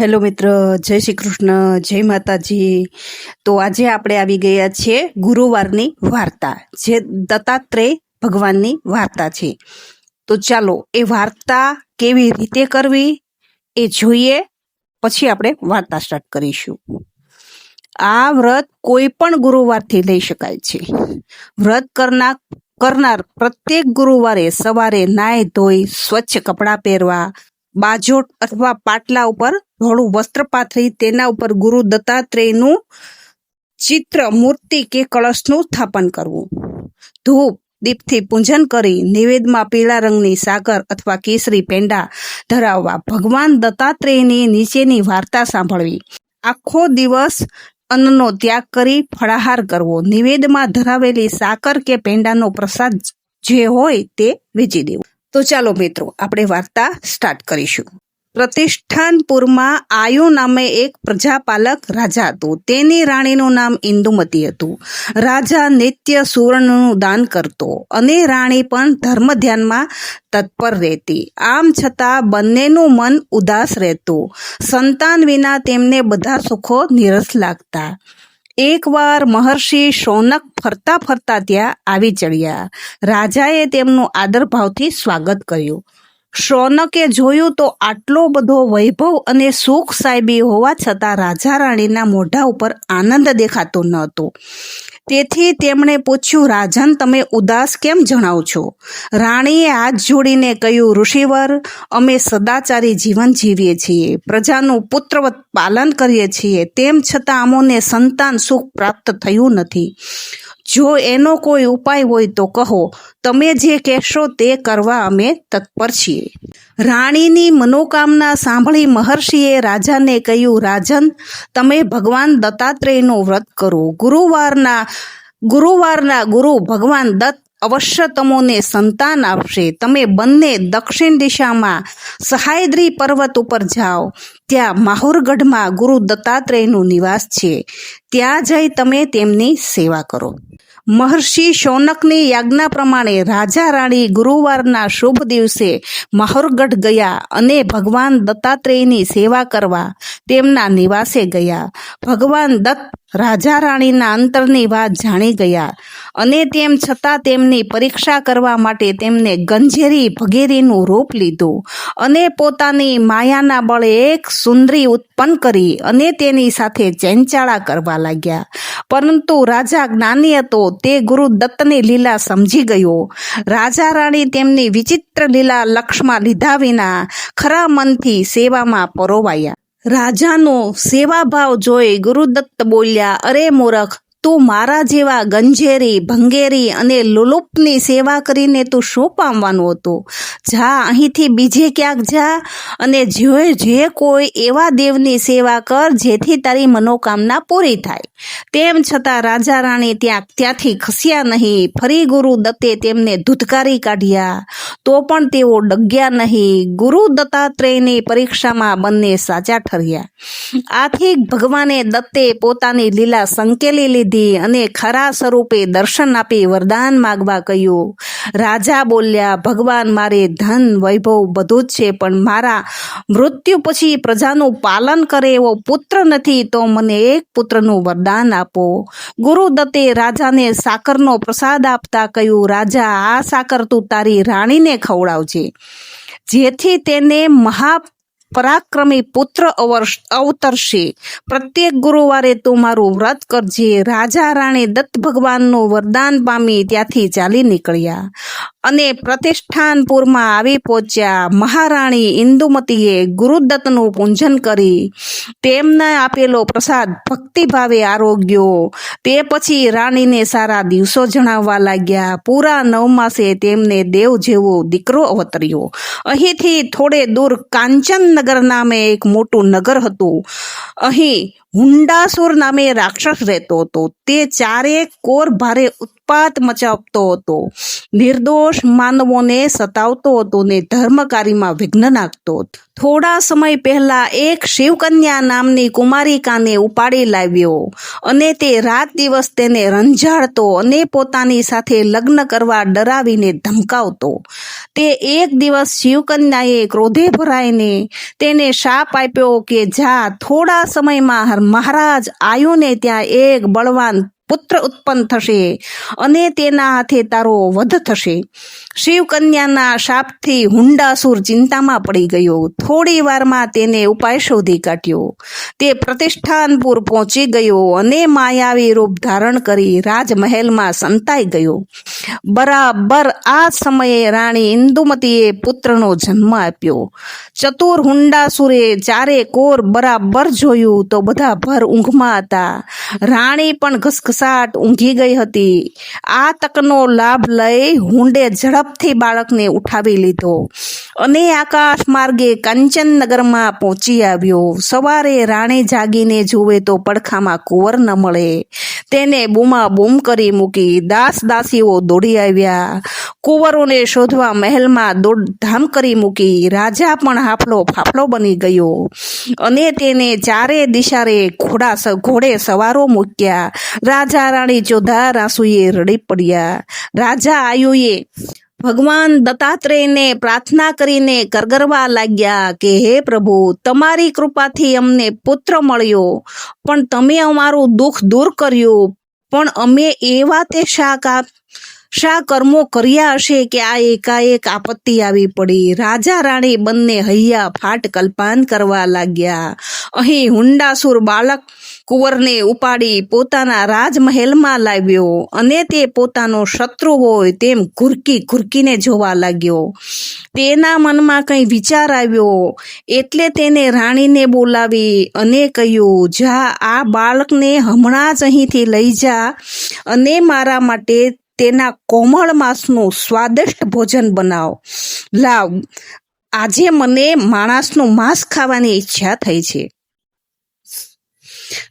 Hello મિત્ર, જય શ્રી કૃષ્ણ, જય માતાજી. તો આજે આપણે આવી ગયા છીએ ગુરુવારની વાર્તા, જે દત્તાત્રેય ભગવાનની વાર્તા છે. તો ચાલો, એ વાર્તા કેવી રીતે કરવી એ જોઈએ, પછી આપણે વાર્તા સ્ટાર્ટ કરીશું. આ વ્રત કોઈ પણ ગુરુવારથી લઈ શકાય છે. વ્રત કરનાર કરનાર પ્રત્યેક ગુરુવારે સવારે નાય ધોઈ સ્વચ્છ કપડાં પહેરવા બાજોટ અથવા પાટલા ઉપર ધોળું વસ્ત્ર પાથરી તેના ઉપર ગુરુ દત્તાત્રેયનું ચિત્ર, મૂર્તિ કે કળશનું સ્થાપન કરવું. ધૂપ, દીપથી પૂજન કરી નિવેદમાં પીળા રંગની સાકર અથવા કેસરી પેંડા ધરાવવા ભગવાન દત્તાત્રેયની નીચેની વાર્તા સાંભળવી. આખો દિવસ અન્નનો ત્યાગ કરી ફળાહાર કરવો. નિવેદમાં ધરાવેલી સાકર કે પેંડાનો પ્રસાદ જે હોય તે વેચી દેવો. તો ચાલો મિત્રો, આપણે વાર્તા સ્ટાર્ટ કરીશું. પ્રતિષ્ઠાનપુરમાં આયુ નામે એક પ્રજાપાલક રાજા હતું. તેની રાણીનું નામ ઇન્દુમતી હતું. રાજા નિત્ય સુવર્ણનું દાન કરતો અને રાણી પણ ધર્મ ધ્યાનમાં તત્પર રહેતી. આમ છતાં બંનેનું મન ઉદાસ રહેતું. સંતાન વિના તેમને બધા સુખો નીરસ લાગતા. એકવાર મહર્ષિ શૌનક ફરતા ફરતા ત્યાં આવી ચડ્યા. રાજાએ તેમનું આદરભાવથી સ્વાગત કર્યું. શૌનકે જોયું તો આટલો બધો વૈભવ અને સુખ સાહેબી હોવા છતાં રાજા રાણીના મોઢા ઉપર આનંદ દેખાતો ન હતો. તેથી તેમણે પૂછ્યું, રાજન, તમે ઉદાસ કેમ જણાવ છો? રાણીએ હાથ જોડીને કહ્યું, ઋષિવર, અમે સદાચારી જીવન જીવીએ છીએ. પ્રજાનું પુત્રવત પાલન કરીએ છીએ. તેમ છતાં અમોને સંતાન સુખ પ્રાપ્ત થયું નથી. જો એનો કોઈ ઉપાય હોય તો કહો, તમે જે કહેશો તે કરવા અમે તત્પર છીએ. રાણીની મનોકામના સાંભળી મહર્ષિએ રાજાને કહ્યું, રાજન, તમે ભગવાન દત્તાત્રેયનું વ્રત કરો. ગુરુવારના ગુરુવારના ગુરુ ભગવાન દત્ત અવશ્ય તમોને સંતાન આપશે. તમે બંને દક્ષિણ દિશામાં સહાયદ્રી પર્વત ઉપર જાઓ. ત્યાં માહુરગઢમાં ગુરુ દત્તાત્રેયનું નિવાસ છે. ત્યાં જઈ તમે તેમની સેવા કરો. મહર્ષિ શૌનકની યાજ્ઞા પ્રમાણે રાજા રાણી ગુરુવારના શુભ દિવસે માહુરગઢ ગયા અને ભગવાન દત્તાત્રેયની સેવા કરવા તેમના નિવાસે ગયા. ભગવાન દત્ત રાજા રાણીના અંતરની વાત જાણી ગયા અને તેમ છતાં તેમની પરીક્ષા કરવા માટે તેમને ગંજેરી ભગેરીનું રૂપ લીધું અને પોતાની માયાના બળે એક સુંદરી ઉત્પન્ન કરી અને તેની સાથે ચેંચાળા કરવા લાગ્યા. પરંતુ રાજા જ્ઞાની હતો, તે ગુરુ દત્તની લીલા સમજી ગયો. રાજા રાણી તેમની વિચિત્ર લીલા લક્ષમાં લીધા વિના ખરા મનથી સેવામાં પરોવાયા. રાજાનો સેવાભાવ જોઈ ગુરુદત્ત બોલ્યા અરે મૂરખ તું મારા જેવા ગંજેરી, ભંગેરી અને લુલુપની સેવા કરીને તું શું પામવાનું હતું? જા, અહીંથી બીજે ક્યાંક જા અને જે જે કોઈ એવા દેવની સેવા કર જેથી તારી મનોકામના પૂરી થાય. તેમ છતાં રાજા રાણી ત્યાં ત્યાંથી ખસ્યા નહીં. ફરી ગુરુ દત્તે તેમને ધુધકારી કાઢ્યા. તો પણ તેઓ ડગ્યા નહીં. ગુરુ દત્તાત્રેયની પરીક્ષામાં બંને સાચા ઠર્યા. આથી ભગવાને દત્તે પોતાની લીલા સંકેલી લીધી. લીધી અને ખરા સ્વરૂપે દર્શન આપી વરદાન માગવા કહ્યું. રાજા બોલ્યા, ભગવાન, મારે ધન, વૈભવ બધું જ છે, પણ મારા મૃત્યુ પછી પ્રજાનું પાલન કરે એવો પુત્ર નથી, તો મને એક પુત્રનું વરદાન આપો. ગુરુદત્તે રાજાને સાકરનો પ્રસાદ આપતા કહ્યું, રાજા, આ સાકર તું તારી રાણીને ખવડાવજે. જેથી તેને મહા પરાક્રમી પુત્ર અવતરશે. પ્રત્યેક ગુરુવારે તું મારું વ્રત કરજે. રાજા રાણી દત્ત ભગવાનનું વરદાન પામી ત્યાંથી ચાલી નીકળ્યા. અને પ્રતિષ્ઠાનપુરમાં આવી પહોંચ્યા મહારાણી ઇન્દુમતીએ ગુરુદત્તનું પૂજન કરી. તેમને આપેલો પ્રસાદ ભક્તિભાવે આરોગ્યો. તે પછી રાણીને સારા દિવસો જણાવવા લાગ્યા. પૂરા નવ માસે તેમને દેવ જેવો દીકરો અવતર્યો. અહીંથી થોડે દૂર કાંચનનગર નામે એક મોટું નગર હતું. અહીં હુંડાસુર નામે રાક્ષસ રહેતો હતો. તે ચારે કોર ભારે ઉત્પાત મચાવતો હતો. નિર્દોષ માનવોને સતાવતો હતો ને ધર્મકારીમાં વિઘ્ન નાખતો થોડા સમય પહેલા એક શિવકન્યા નામની કુમારિકાને ઉપાડી લાવ્યો અને તે રાત દિવસ તેને રંજાડતો અને પોતાની સાથે લગ્ન કરવા ડરાવીને ધમકાવતો. તે એક દિવસ શિવકન્યાએ ક્રોધે ભરાઈને તેને શાપ આપ્યો કે જા, થોડા સમયમાં મહારાજ આયુને ત્યાં એક બળવાન પુત્ર ઉત્પન્ન થશે અને તેના હાથે તારો વધ થશે. શિવકન્યાના શાપથી હુંડાસુર ચિંતામાં પડી ગયો. થોડી વારમાં તેને ઉપાય શોધી કાઢ્યો. તે પ્રતિષ્ઠાનપુર પહોંચી ગયો અને માયાવી રૂપ ધારણ કરી રાજમહેલમાં સંતાઈ ગયો. બરાબર આ સમયે રાણી ઇન્દુમતીએ પુત્રનો જન્મ આપ્યો. ચતુર હુંડાસુરે ચારે કોર બરાબર જોયું તો બધા ભર ઊંઘમાં હતા. રાણી પણ ઘસઘસાટ ઊંઘી ગઈ હતી. આ તકનો લાભ લઈ હુંડે ઝડપથી બાળકને ઉઠાવી લીધો અને આકાશ માર્ગે કંચનનગરમાં પહોંચી આવ્યો. સવારે રાણી જાગીને જુએ તો પડખામાં કુંવર ન મળે. તેને બૂમા બૂમ કરી મૂકી દાસ દાસીઓ દોડી આવ્યા. કુંવરોને શોધવા મહેલમાં દોડધામ કરી મૂકી. રાજા પણ હાફલો ફાફલો બની ગયો અને તેને ચારે દિશારે ઘોડા ઘોડે સવારો મૂક્યા. રાજા રાણી જોધા રાસુએ રડી પડ્યા. રાજા આયુએ ભગવાન દત્તાત્રેયને પ્રાર્થના કરીને કરગરવા લાગ્યા કે, હે પ્રભુ, તમારી કૃપાથી અમને પુત્ર મળ્યો, પણ તમે અમારું દુઃખ દૂર કર્યું. પણ અમે એવા તે શાક કા શા કર્મો કર્યા હશે કે આ એકાએક આપત્તિ આવી પડી? રાજા રાણી બંને હૈયા ફાટ કલ્પાન કરવા લાગ્યા. અહીં હુંડાસુર બાળક કુંવરને ઉપાડી પોતાના રાજમહેલમાં લાવ્યો અને તે પોતાનો શત્રુ હોય તેમ ઘુરકી ઘુરકીને જોવા લાગ્યો. તેના મનમાં કંઈ વિચાર આવ્યો. એટલે તેને રાણીને બોલાવી અને કહ્યું, જા, આ બાળકને હમણાં જ અહીંથી લઈ જા અને મારા માટે તેના કોમળ માંસનું સ્વાદિષ્ટ ભોજન બનાવ. લાવ. આજે મને માણસનું માંસ ખાવાની ઈચ્છા થઈ છે.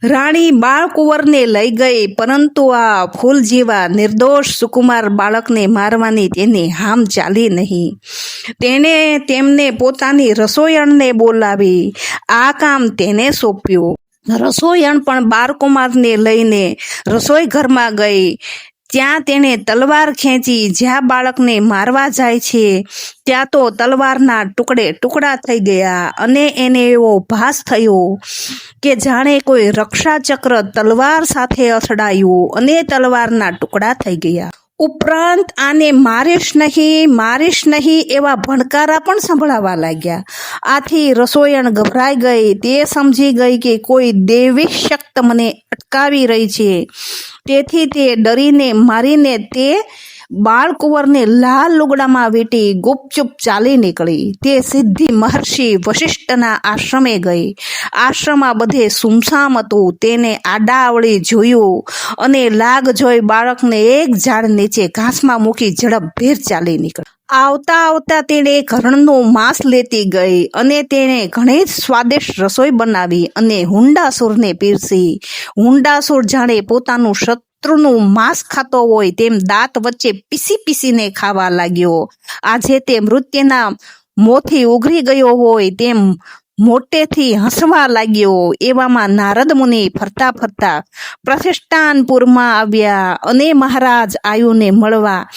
રાણી બાળકુંવરને લઈ ગઈ, પરંતુ આ ફૂલ જેવા નિર્દોષ સુકુમાર બાળકને મારવાની તેની હામ ચાલી નહીં. તેણે તેમને પોતાની રસોયણને બોલાવી. આ કામ તેને સોંપ્યું. રસોયણ પણ બાળકુમારને લઈને રસોઈ ઘરમાં ગઈ. ત્યાં તેણે તલવાર ખેંચી જ્યાં બાળકને મારવા જાય છે, ત્યાં તો તલવારના ટુકડે ટુકડા થઈ ગયા અને એને એવો ભાસ થયો કે જાણે કોઈ રક્ષાચક્ર તલવાર સાથે અથડાયું અને તલવારના ટુકડા થઈ ગયા. ઉપરાંત આને મારીશ નહીં મારીશ નહીં એવા ભણકારા પણ સંભળાવા લાગ્યા. આથી રસોયણ ગભરાઈ ગઈ. તે સમજી ગઈ કે કોઈ દેવી શક્ત મને અટકાવી રહી છે. તેથી તે ડરીને, મારીને તે બાળકુંવરને લાલ લુગડામાં વેટી ગુપચુપ ચાલી નીકળી. તે સિદ્ધિ મહર્ષિ વશિષ્ઠના આશ્રમે ગઈ. આશ્રમમાં બધે સુમસામ હતું. તેને આડાવળી જોયું અને લાગ જોઈ બાળકને એક ઝાડ નીચે ઘાસમાં મૂકી ઝડપભેર ચાલી નીકળી. આવતા આવતા તેણે ઘરણનું માંસ લેતી ગઈ અને તેણે ઘણી જ સ્વાદિષ્ટ રસોઈ બનાવી અને હુંડાસુરને પીરસી. હુંડાસુર જાણે પોતાનું શત્રુનું માંસ ખાતો હોય તેમ દાંત વચ્ચે પીસી પીસીને ખાવા લાગ્યો. આજે તે મૃત્યુના મોથી ઉઘરી ગયો હોય તેમ મોટેથી હસવા લાગ્યો. એવામાં નારદ મુનિ ફરતા ફરતા પ્રતિષ્ઠાનપુરમાં આવ્યા અને મહારાજ આયુને મળવા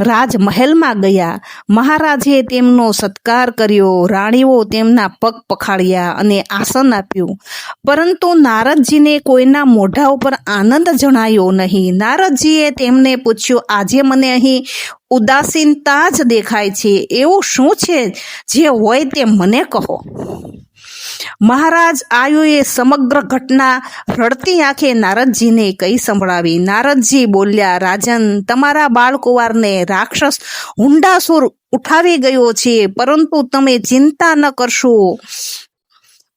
રાજમહેલમાં ગયા. મહારાજે તેમનો સત્કાર કર્યો. રાણીઓ તેમના પગ પખાડ્યા અને આસન આપ્યું. પરંતુ નારદજીને કોઈના મોઢા ઉપર આનંદ જણાયો નહીં. નારદજીએ તેમને પૂછ્યું, આજે મને અહીં ઉદાસીનતા જ દેખાય છે. એવું શું છે જે હોય તે મને કહો. મહારાજ આયુએ સમગ્ર ઘટના રડતી આંખે નારદજીને કહી સંભળાવી. નારદજી બોલ્યા, રાજન, તમારા બાળકુવારને રાક્ષસ હુંડાસુર ઉઠાવી ગયો છે, પરંતુ તમે ચિંતા ન કરશો.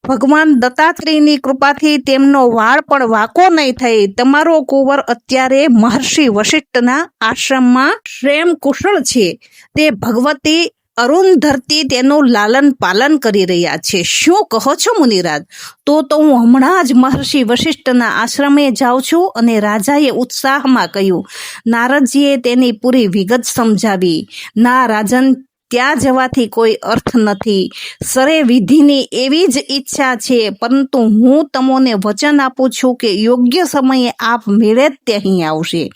ભગવાન દત્તાત્રેયની કૃપાથી તેમનો વાળ પણ વાંકો નહીં થઈ. તમારો કુંવર અત્યારે મહર્ષિ વશિષ્ઠના આશ્રમમાં શ્રેમ કુશળ છે. તે ભગવતી અરુંધરતી તેનું લાલન પાલન કરી રહ્યા છે. શું કહો છો મુનિરાજ? તો તો હું હમણાં જ મહર્ષિ વશિષ્ઠના આશ્રમે જાઉં છું અને રાજાએ ઉત્સાહમાં કહ્યું, નારદજીએ તેની પૂરી વિગત સમજાવી. ના રાજન, ત્યાં જવાથી કોઈ અર્થ નથી. સરે વિધિની એવી જ ઈચ્છા છે, પરંતુ હું તમને વચન આપું છું કે યોગ્ય સમયે આપ મેળે જ તે આવશે.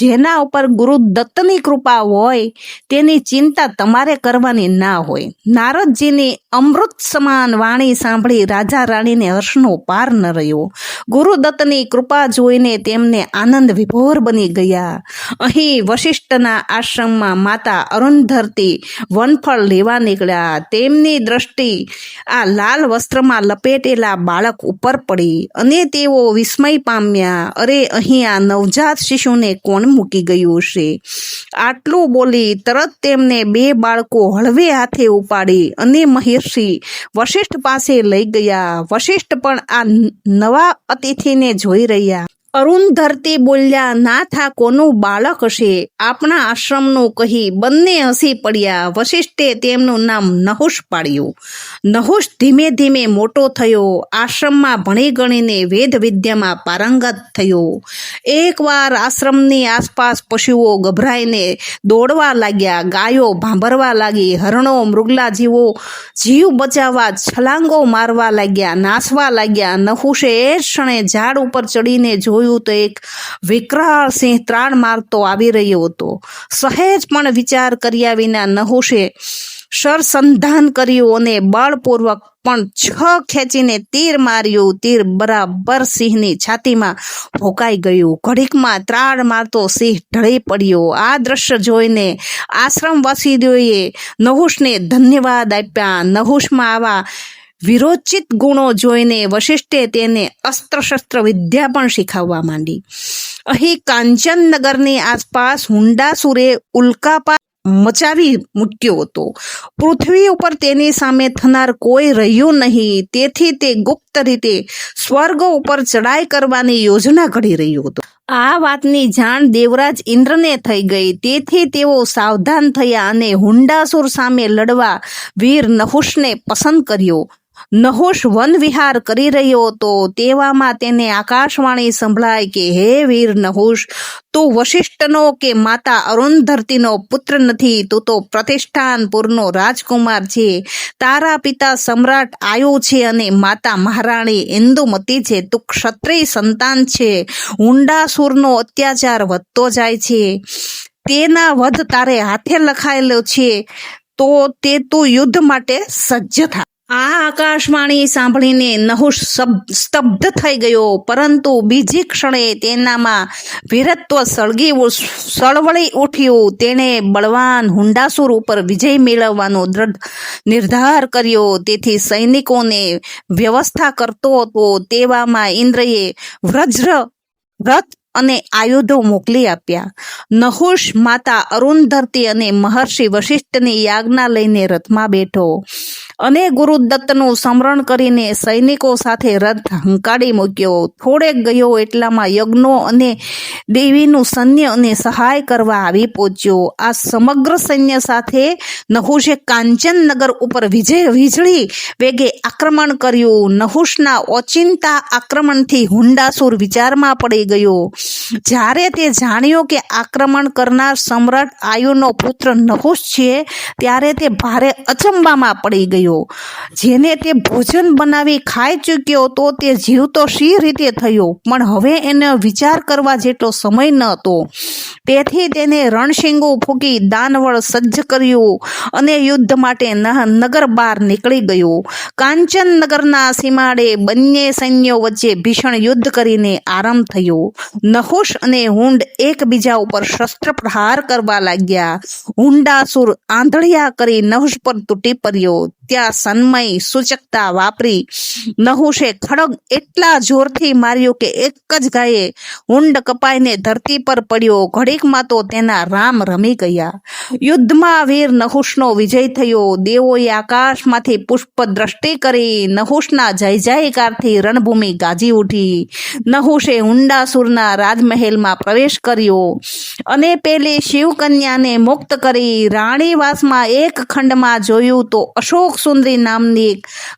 જેના ઉપર ગુરુ દત્તની કૃપા હોય, તેની ચિંતા તમારે કરવાની ના હોય. નારદજીની અમૃત સમાન વાણી સાંભળી રાજા રાણીને હર્ષનો પાર ન રહ્યો. ગુરુદત્તની કૃપા જોઈને તેમને આનંદ વિભોર બની ગયા. અહીં વશિષ્ઠના આશ્રમમાં માતા અરુંધરતી વનફળ લેવા નીકળ્યા. તેમની દ્રષ્ટિ આ લાલ વસ્ત્રમાં લપેટેલા બાળક ઉપર પડી અને તેઓ વિસ્મય પામ્યા. અરે, અહીં આ નવજાત શિશુને કોણ મૂકી ગયું છે. આટલું બોલી તરત તેમને બે બાળકો હળવે હાથે ઉપાડી અને મહર્ષિ વશિષ્ઠ પાસે લઈ ગયા. વશિષ્ઠ પણ આ નવા અતિથિને જોઈ રહ્યા. અરુંધરતી બોલ્યા નાથ આ કોનું બાળક હશે? આપણા આશ્રમનું કહી બંને હસી પડ્યા. વશિષ્ઠે તેમનું નામ નહુષ પાડ્યું. નહુષ ધીમે ધીમે મોટો થયો. આશ્રમમાં ભણી ગણીને વેદ વિદ્યામાં પારંગત થયો. એકવાર આશ્રમની આસપાસ પશુઓ ગભરાઈને દોડવા લાગ્યા, ગાયો ભાંભરવા લાગી, હરણો મૃગલા જીવો જીવ બચાવવા છલાંગો મારવા લાગ્યા, નાસવા લાગ્યા. નહુષે એ ક્ષણે ઝાડ ઉપર ચડીને જોયું તો એક વિકરાળ સિંહ ત્રાણ મારતો આવી રહ્યો હતો. સહેજ પણ વિચાર કર્યા વિના નહુશે સરસંધાન કર્યું અને બળપૂર્વક પણ છ ખેંચીને તીર માર્યું. તીર બરાબર સિંહની છાતીમાં ભોકાઈ ગયું. ઘડીકમાં ત્રાળ મારતો સિંહ ઢળી પડ્યો. આ દ્રશ્ય જોઈને આશ્રમવાસીઓએ નહુષને ધન્યવાદ આપ્યા. નહુષમાં આવા વિરોચિત ગુણો જોઈને વશિષ્ઠે તેને અસ્ત્ર શસ્ત્ર વિદ્યા પણ શીખવવા માંડી. અહીં કાંચનનગરની આસપાસ હુંડાસુરે ઉલ્કાપાત મચાવી મૂક્યો હતો. પૃથ્વી ઉપર તેની સામે થનાર કોઈ રહ્યું નહીં, તેથી તે ગુપ્ત રીતે સ્વર્ગ ઉપર ચડાઈ કરવાની યોજના ઘડી રહ્યો હતો. આ વાતની જાણ દેવરાજ ઇન્દ્રને થઈ ગઈ, તેથી તેઓ સાવધાન થયા અને હુંડાસુર સામે લડવા વીર નહુષને પસંદ કર્યો. નહુષ વન વિહાર કરી રહ્યો હતો. તેવામાં તેને આકાશવાણી સંભળાય કે, હે વીર નહોશ, તું વશિષ્ઠનો કે માતા અરુંધરતીનો પુત્ર નથી, તું તો પ્રતિષ્ઠાનપુરનો રાજકુમાર છે. તારા પિતા સમ્રાટ આયુ છે અને માતા મહારાણી ઇન્દુમતી છે. તું ક્ષત્રિય સંતાન છે. હુંડાસુરનો અત્યાચાર વધતો જાય છે. તેના વધ તારે હાથે લખાયેલો છે. તો તે તું યુદ્ધ માટે સજ્જ થા. આ આકાશવાણી સાંભળીને નહુષ સ્તબ્ધ થઈ ગયો, પરંતુ બીજી ક્ષણે તેનામાં વીરત્વ સળગી સળવળી ઉઠ્યું. તેણે બળવાન હુંડાસુર ઉપર વિજય મેળવવાનો દ્રઢ નિર્ધાર કર્યો. તેથી સૈનિકોને વ્યવસ્થા કરતો હતો. તેવામાં ઇન્દ્રએ વ્રજ્ર રથ અને આયુધો મોકલી આપ્યા. નહુષ માતા અરુંધરતી અને મહર્ષિ વશિષ્ઠની યાજ્ઞા લઈને રથમાં બેઠો. અને ગુરુદત્તનું સ્મરણ કરીને સૈનિકો સાથે રથ હંકાડી મૂક્યો. થોડેક ગયો એટલામાં યજ્ઞો અને દેવીનું સૈન્ય અને સહાય કરવા આવી પહોંચ્યો. આ સમગ્ર સૈન્ય સાથે નહુષે કાંચનનગર ઉપર વિજય વીજળી વેગે આક્રમણ કર્યું. નહુષના ઓચિંતા આક્રમણથી હુંડાસુર વિચારમાં પડી ગયો. જ્યારે તે જાણ્યો કે આક્રમણ કરનાર સમ્રાટ આયુનો પુત્ર નહુષ છે, ત્યારે તે ભારે અચંબામાં પડી ગયો. જેને તે ભોજન બનાવી ખાઈ ચૂક્યો તો તે જીવતો શી રીતે થયો? પણ હવે એને વિચાર કરવા જેટલો સમય ન હતો. તેથી તેને રણશીંગો ફૂંકી દાનવળ સજ્જ કર્યું અને યુદ્ધ માટે નગર બહાર નીકળી ગયો. કાંચન નગરના સીમાડે બંને સૈન્યો વચ્ચે ભીષણ યુદ્ધ કરીને આરંભ થયો. નહુશ અને હુંડ એકબીજા ઉપર શસ્ત્ર પ્રહાર કરવા લાગ્યા. હુંડાસુર આંધળિયા કરી નહુશ પર તૂટી પડ્યો. ત્યાં સન્મય સૂચકતા વાપરી? નહુષે ખડગ એટલા જોરથી માર્યો કે એક જ ગાયે હુંડ કપાઈને ધરતી પર પડ્યો. ઘડીકમાં તો તેના રામ રમી ગયા. યુદ્ધમાં વીર નહુષનો વિજય થયો. દેવોએ આકાશમાંથી પુષ્પ દ્રષ્ટિ કરી નહુષના જય જયકારથી રણભૂમિ ગાજી ઉઠી. નહુશે હુંડાસુરના રાજમહેલમાં પ્રવેશ કર્યો અને પેલી શિવકન્યાને મુક્ત કરી. રાણીવાસમાં એક ખંડમાં જોયું તો અશોક સુંદરી નામની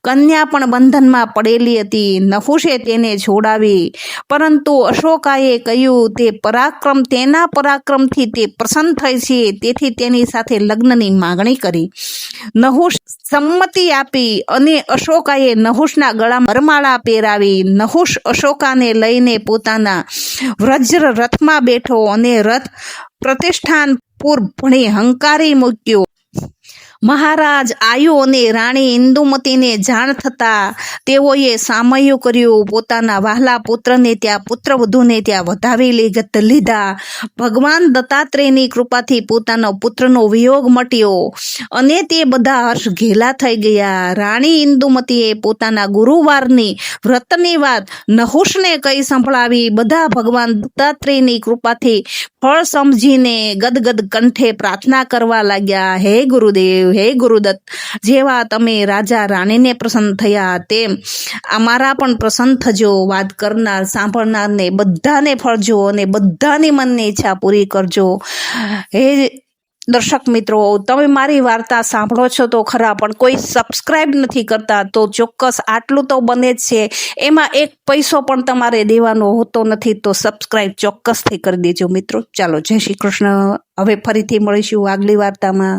કન્યા પણ બંધનમાં પડેલી હતી. નહુશે તેને છોડાવી પરંતુ અશોકાએ કહ્યું, તે પરાક્રમ, તેના પરાક્રમથી તે પ્રસન્ન થઈ છે. તેથી તેની સાથે લગ્નની માગણી કરી. નહુશ સંમતિ આપી અને અશોકાએ નહુષના ગળામાં વરમાળા પહેરાવી. નહુશ અશોકાને લઈને પોતાના વ્રજ્ર રથમાં બેઠો અને રથ પ્રતિષ્ઠાન પૂર ભણી હંકારી મૂક્યો. મહારાજ આયુ અને રાણી ઇન્દુમતીને જાણ થતાં તેઓએ સામયું કર્યું. પોતાના વહાલા પુત્રને ત્યાં પુત્રવધૂને ત્યાં વધાવી લીગત લીધા. ભગવાન દત્તાત્રેયની કૃપાથી પોતાનો પુત્રનો વિયોગ મટ્યો અને તે બધા હર્ષ ઘેલા થઈ ગયા. રાણી ઇન્દુમતીએ પોતાના ગુરુવારની વ્રતની વાત નહુષને કહી સંભળાવી બધા ભગવાન દત્તાત્રેયની કૃપાથી ફળ સમજીને ગદગદ કંઠે પ્રાર્થના કરવા લાગ્યા. હે ગુરુદેવ! હે ગુરુદત્ત, જેવા તમે રાજા રાણીને પ્રસન્ન થયા તેમ અમારા પણ પ્રસન્ન થજો, વાત કરનાર સાંભળનારને બધાને ફળજો અને બધાની મનની ઈચ્છા પૂરી કરજો. હે દર્શક મિત્રો, તમે મારી વાર્તા સાંભળો છો તો ખરા, પણ કોઈ સબસ્ક્રાઇબ નથી કરતા તો ચોક્કસ આટલું તો બને જ છે. એમાં એક પૈસો પણ તમારે દેવાનો હોતો નથી તો સબસ્ક્રાઇબ ચોક્કસથી કરી દેજો મિત્રો. ચાલો, જય શ્રી કૃષ્ણ. હવે ફરીથી મળીશું આગલી વાર્તામાં.